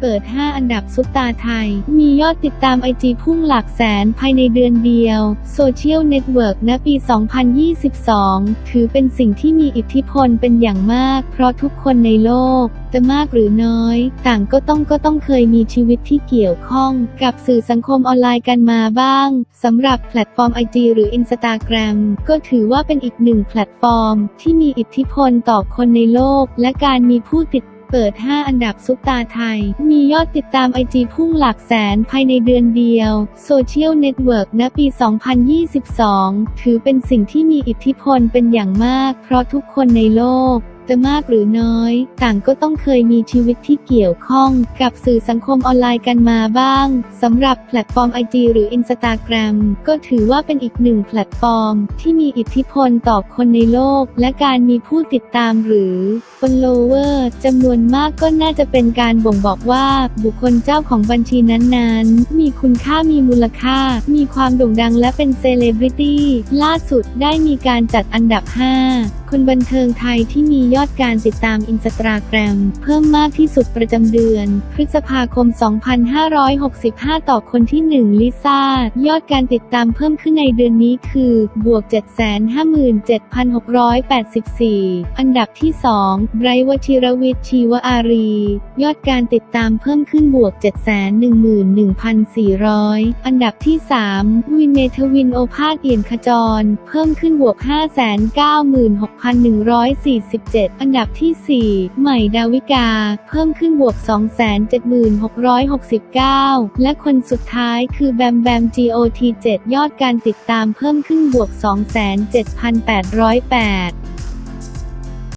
เปิด 5 อันดับซุปตาไทย มียอดติดตามไอจีพุ่งหลักแสนภายในเดือนเดียว โซเชียลเน็ตเวิร์กณปี 2022 ถือเป็นสิ่งที่มีอิทธิพลเป็นอย่างมาก เพราะทุกคนในโลก จะมากหรือน้อย ต่างก็ต้องก็ต้องเคยมีชีวิตที่เกี่ยวข้องกับสื่อสังคมออนไลน์กันมาบ้างสำหรับแพลตฟอร์ม IG หรือ Instagram ก็ถือว่าเป็นอีกหนึ่งแพลตฟอร์ม ที่มีอิทธิพลต่อคนในโลก และการมีผู้ติด เปิด 5 อันดับซุปตาไทย มียอดติดตามไอจีพุ่งหลักแสนภายในเดือนเดียว โซเชียลเน็ตเวิร์กณปี 2022 ถือเป็นสิ่งที่มีอิทธิพลเป็นอย่างมาก เพราะทุกคนในโลก จะมากหรือน้อย ต่างก็ต้องเคยมีชีวิตที่เกี่ยวข้องกับสื่อสังคมออนไลน์กันมาบ้างสำหรับแพลตฟอร์ม IG หรือ Instagram ก็ถือว่าเป็นอีกหนึ่งแพลตฟอร์ม ที่มีอิทธิพลต่อคนในโลก และการมีผู้ติดตามหรือ follower จำนวนมากก็น่าจะเป็นการบ่งบอกว่า บุคคลเจ้าของบัญชีนั้นๆ มีคุณค่ามีมูลค่า มีความโด่งดังและเป็นเซเลบริตี้ล่าสุดได้มีการจัดอันดับ 5 คนบันเทิงไทยที่มียอดการติดตามอินสตาแกรมเพิ่มมากที่สุดประจำเดือน พฤษภาคม 2565 ต่อคนที่ 1 ลิซ่า ยอดการติดตามเพิ่มขึ้นในเดือนนี้คือบวก 757,684 อันดับที่ 2 ไบรท์วชิรวิทย์ชีวอารี ยอดการติดตามเพิ่มขึ้นบวก 711,400 อันดับที่ 3 วินเมทวินโอภาสเอี่ยมขจร เพิ่มขึ้นบวก 596 6,147 อันดับที่ 4 ใหม่ดาวิกา เพิ่มขึ้นบวก 276,669 และคนสุดท้ายคือแบมแบม GOT7 ยอดการติดตามเพิ่มขึ้นบวก 2,7808